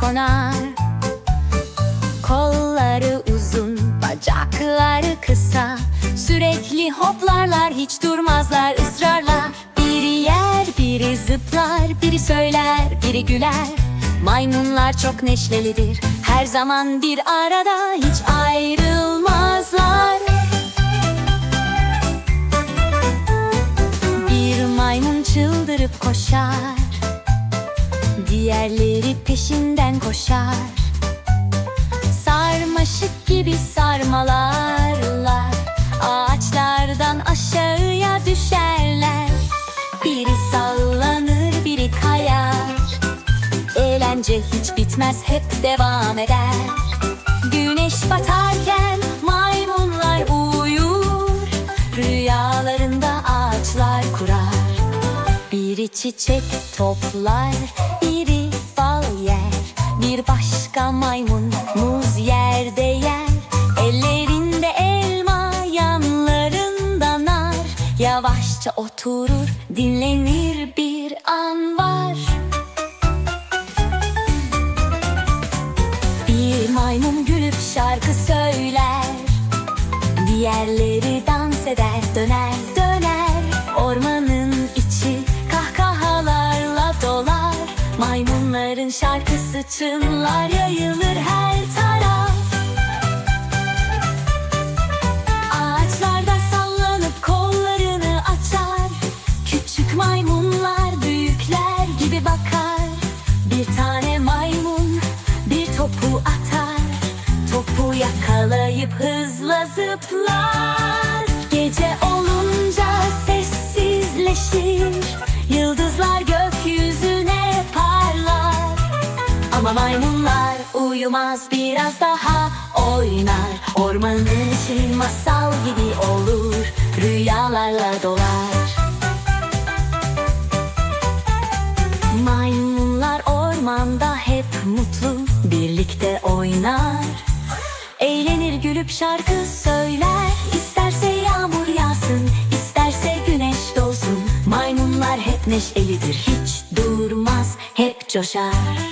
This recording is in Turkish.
konar. Kolları uzun, bacakları kısa. Sürekli hoplarlar, hiç durmazlar ısrarla Biri yer, biri zıplar, biri söyler, biri güler. Maymunlar çok neşelidir, her zaman bir arada Hiç ayrılmazlar. Bir maymun çıldırıp koşar Diğerleri peşinden koşar. Sarmaşık gibi sarmalarlar. Ağaçlardan aşağıya düşerler. Biri sallanır biri kayar. Eğlence hiç bitmez hep devam eder. Güneş batarken maymunlar uyur. Rüyalarında ağaçlar kurar. Biri çiçek toplar, başka maymun muz yerde yer. Ellerinde elma, yanlarında nar. Yavaşça oturur, dinlenir bir an var. Bir maymun gülüp şarkı söyler. Diğerleri dans eder döner döner Maymunların şarkısı çınlar yayılır her taraf. Ağaçlarda sallanıp kollarını açar. Küçük maymunlar büyükler gibi bakar. Bir tane maymun bir topu atar. Topu yakalayıp hızla zıplar. Gece uyumaz biraz daha oynar. Ormanın içi masal gibi olur. Rüyalarla dolar. Maymunlar ormanda hep mutlu birlikte oynar. Eğlenir gülüp şarkı söyler. İsterse yağmur yağsın isterse güneş doğsun. Maymunlar hep neşelidir hiç durmaz hep coşar